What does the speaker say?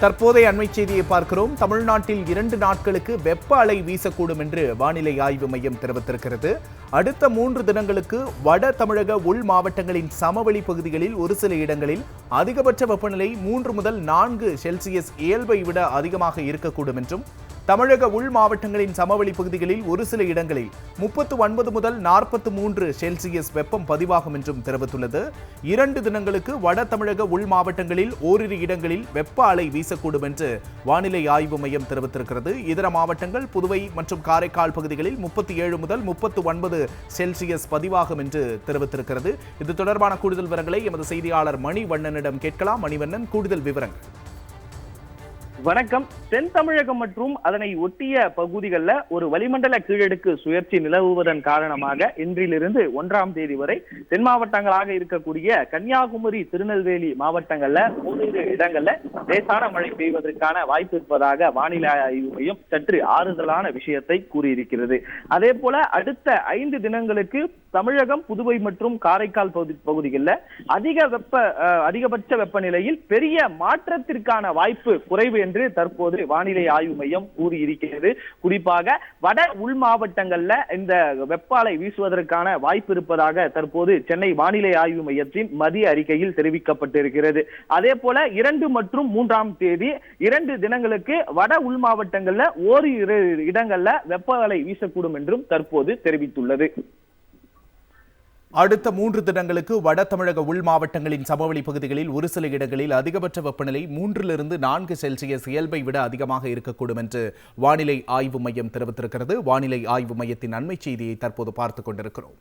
தற்போதைய அண்மை செய்தியை பார்க்கிறோம். தமிழ்நாட்டில் இரண்டு நாட்களுக்கு வெப்ப அலை வீசக்கூடும் என்று வானிலை ஆய்வு மையம் தெரிவித்திருக்கிறது. அடுத்த மூன்று தினங்களுக்கு வட தமிழக உள் மாவட்டங்களின் சமவெளி பகுதிகளில் ஒரு சில இடங்களில் அதிகபட்ச வெப்பநிலை மூன்று முதல் நான்கு செல்சியஸ் இயல்பை விட அதிகமாக இருக்கக்கூடும் என்றும் தமிழக உள் மாவட்டங்களின் சமவெளி பகுதிகளில் ஒரு சில இடங்களில் முப்பத்து ஒன்பது முதல் நாற்பத்து மூன்று செல்சியஸ் வெப்பம் பதிவாகும் என்றும் தெரிவித்துள்ளது. இரண்டு தினங்களுக்கு வட தமிழக உள் மாவட்டங்களில் ஓரிரு இடங்களில் வெப்ப அலை வீசக்கூடும் என்று வானிலை ஆய்வு மையம் தெரிவித்திருக்கிறது. இதர மாவட்டங்கள் புதுவை மற்றும் காரைக்கால் பகுதிகளில் முப்பத்தி ஏழு முதல் முப்பத்து ஒன்பது செல்சியஸ் பதிவாகும் என்று தெரிவித்திருக்கிறது. இது தொடர்பான கூடுதல் விவரங்களை எமது செய்தியாளர் மணிவண்ணனிடம் கேட்கலாம். மணிவண்ணன் கூடுதல் விவரங்கள். வணக்கம். தென் தமிழகம் மற்றும் அதனை ஒட்டிய பகுதிகளில் ஒரு வளிமண்டல கீழடுக்கு சுழற்சி நிலவுவதன் காரணமாக இன்றிலிருந்து ஒன்றாம் தேதி வரை தென் மாவட்டங்களாக இருக்கக்கூடிய கன்னியாகுமரி திருநெல்வேலி மாவட்டங்கள்ல ஓரிரு இடங்கள்ல லேசான மழை பெய்வதற்கான வாய்ப்பு இருப்பதாக வானிலை ஆய்வு மையம் சற்று ஆறுதலான விஷயத்தை கூறியிருக்கிறது. அதே போல அடுத்த ஐந்து தினங்களுக்கு தமிழகம் புதுவை மற்றும் காரைக்கால் பகுதி பகுதிகளில் அதிக வெப்ப அஹ், அதிகபட்ச வெப்பநிலையில் பெரிய மாற்றத்திற்கான வாய்ப்பு குறைவு என்று தற்போது வானிலை ஆய்வு மையம் கூறியிருக்கிறது. குறிப்பாக வட உள் மாவட்டங்கள்ல இந்த வெப்பாலை வீசுவதற்கான வாய்ப்பு இருப்பதாக தற்போது சென்னை வானிலை ஆய்வு மையத்தின் மதிய அறிக்கையில் தெரிவிக்கப்பட்டிருக்கிறது. அதே போல இரண்டு மற்றும் மூன்றாம் தேதி இரண்டு தினங்களுக்கு வட உள் மாவட்டங்கள்ல ஓரிரு இடங்கள்ல வெப்ப அலை வீசக்கூடும் என்றும் தற்போது தெரிவித்துள்ளது. அடுத்த மூன்று தினங்களுக்கு வட தமிழக உள் மாவட்டங்களின் சமவெளி பகுதிகளில் ஒரு சில இடங்களில் அதிகபட்ச வெப்பநிலை மூன்றிலிருந்து நான்கு செல்சியஸ் இயல்பை விட அதிகமாக இருக்கக்கூடும் என்று வானிலை ஆய்வு மையம் தெரிவித்திருக்கிறது. வானிலை ஆய்வு மையத்தின் அண்மை செய்தியை தற்போது பார்த்துக் கொண்டிருக்கிறோம்.